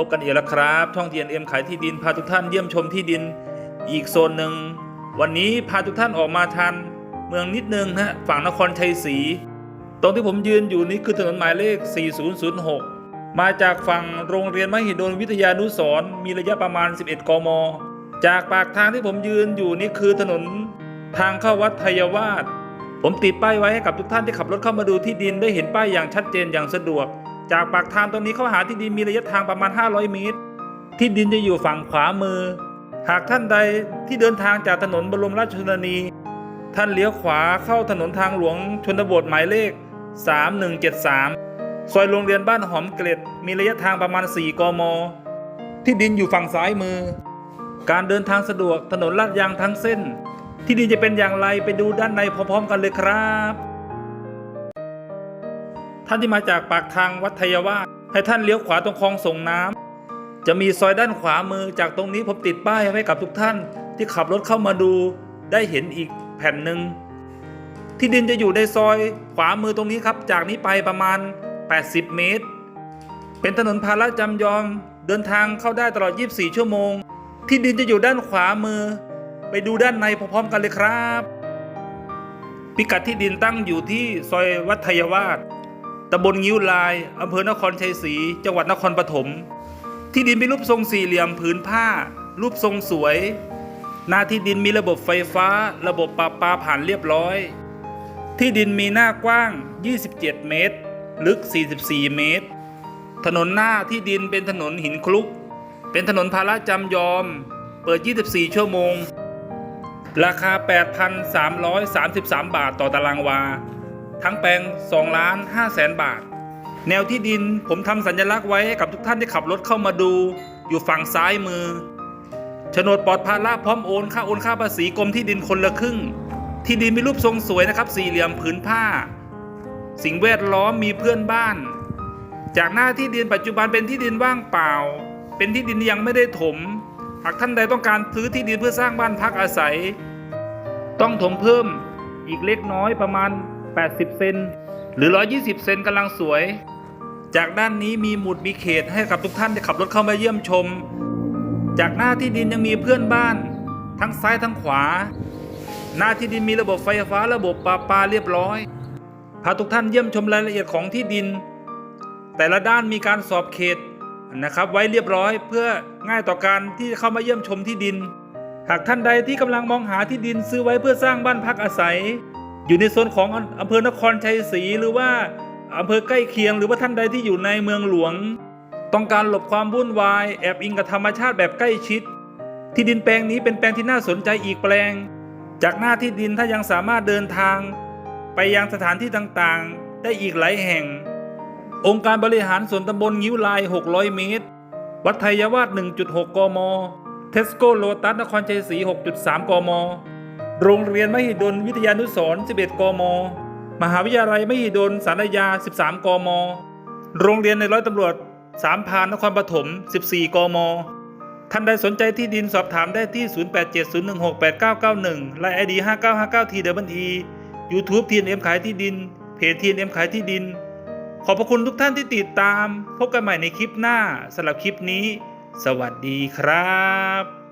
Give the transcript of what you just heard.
พบกันอีกแล้วครับ ช่อง TNM ขายที่ดินพาทุกท่านเยี่ยมชมที่ดินอีกโซนหนึ่ง วันนี้พาทุกท่านออกมาทันเมืองนิดนึงนะฮะฝั่งนครชัยศรี ตรงที่ผมยืนอยู่นี้คือถนนหมายเลข 4006 มาจากฝั่งโรงเรียนมหิดลวิทยานุสรณ์มีระยะประมาณ 11 กม จากปากทางที่ผมยืนอยู่นี่คือถนนทางเข้าวัดไทยวาสผมติดป้ายไว้ให้กับทุกท่านที่ขับรถเข้ามาดูที่ดินได้เห็นป้ายอย่างชัดเจนอย่างสะดวก จากปากทางตรงนี้เข้าหาที่ดินมีระยะทางประมาณ 500 เมตร ที่ดินจะอยู่ฝั่งขวามือ หากท่านใดที่เดินทางจากถนนบรมราชชนนี ท่านเลี้ยวขวาเข้าถนนทางหลวงชนบทหมายเลข 3173 ซอยโรงเรียนบ้านหอมเกล็ด มีระยะทางประมาณ 4 กม ที่ดินอยู่ฝั่งซ้ายมือ การเดินทางสะดวกถนนลาดยางทั้งเส้น ที่ดินจะเป็นอย่างไรไปดูด้านในพร้อมๆกันเลยครับ ท่านที่มาจากปากทางวัดทยวาสให้ท่านเลี้ยวขวาตรงคลองส่งน้ำจะมีซอยด้านขวามือจากตรงนี้ผมติดป้ายไว้กับทุกท่านที่ขับรถเข้ามาดูได้เห็นอีกแผ่นหนึ่งที่ดินจะอยู่ในซอยขวามือตรงนี้ครับ จากนี้ไปประมาณ 80 เมตร เป็นถนนพาราจำยอมเดินทางเข้าได้ตลอด 24 ชั่วโมง ที่ดินจะอยู่ด้านขวามือ ไปดูด้านในพร้อมๆกันเลยครับ พิกัดที่ดินตั้งอยู่ที่ซอยวัดทยวาส ตำบลงิ้วลายอำเภอนครชัยศรี จังหวัดนครปฐม ที่ดินมีรูปทรงสี่เหลี่ยมผืนผ้า รูปทรงสวย หน้าที่ดินมีระบบไฟฟ้า ระบบปราปาผ่านเรียบร้อย ที่ดินมีหน้ากว้าง 27 เมตร ลึก 44 เมตร ถนนหน้าที่ดินเป็นถนนหินคลุก เป็นถนนพาราจำยอม เปิด 24 ชั่วโมง ราคา 8,333 บาทต่อตารางวา ทั้งแปลง2ล้าน5แสนบาท แนวที่ดินผมทำสัญลักษณ์ไว้กับทุกท่านที่ขับรถเข้ามาดู อยู่ฝั่งซ้ายมือโฉนดปลอดภาระพร้อมโอนค่าโอนค่าภาษีกรมที่ดินคนละครึ่ง ที่ดินมีรูปทรงสวยนะครับ สี่เหลี่ยมผืนผ้า สิ่งแวดล้อมมีเพื่อนบ้าน จากหน้าที่ดินปัจจุบันเป็นที่ดินว่างเปล่า เป็นที่ดินยังไม่ได้ถม หากท่านใดต้องการซื้อที่ดินเพื่อสร้างบ้านพักอาศัย ต้องถมเพิ่มอีกเล็กน้อยประมาณ 80 เซนหรือ 120 เซนกำลังสวย จากด้านนี้มีหมุดมีเขตให้กับทุกท่านที่ขับรถเข้ามาเยี่ยมชม จากหน้าที่ดินยังมีเพื่อนบ้าน ทั้งซ้ายทั้งขวา หน้าที่ดินมีระบบไฟฟ้าระบบปราปาเรียบร้อยพาทุกท่านเยี่ยมชมรายละเอียดของที่ดิน แต่ละด้านมีการสอบเขตนะครับ ไว้เรียบร้อยเพื่อง่ายต่อการที่เข้ามาเยี่ยมชมที่ดิน หากท่านใดที่กำลังมองหาที่ดินซื้อไว้เพื่อสร้างบ้านพักอาศัย อยู่ในโซนของอำเภอนครชัยศรีหรือว่าอำเภอใกล้เคียง หรือว่าท่านใดที่อยู่ในเมืองหลวง ต้องการหลบความวุ่นวาย แอบอิงกับธรรมชาติแบบใกล้ชิด ที่ดินแปลงนี้เป็นแปลงที่น่าสนใจอีกแปลง จากหน้าที่ดินถ้ายังสามารถเดินทาง ไปยังสถานที่ต่างๆ ได้อีกหลายแห่ง องค์การบริหารส่วนตำบลงิ้วลาย 600 เมตร วัดไทยวาส1.6 กม เทสโก้โลตัสนครชัยศรี 6.3 กม โรงเรียนมหิดลวิทยานุสรณ์11 กม มหาวิทยาลัยมหิดลสารยา 13 กม โรงเรียนในร้อยตำรวจสามพานนครปฐม 14 กม ท่านใดสนใจที่ดินสอบถามได้ที่ 0870168991 และ ID 5959 TWE YouTube TNM ขายที่ดิน เพจ TNM ขายที่ดิน ขอบพระคุณทุกท่านที่ติดตาม พบกันใหม่ในคลิปหน้าสำหรับคลิปนี้ สวัสดีครับ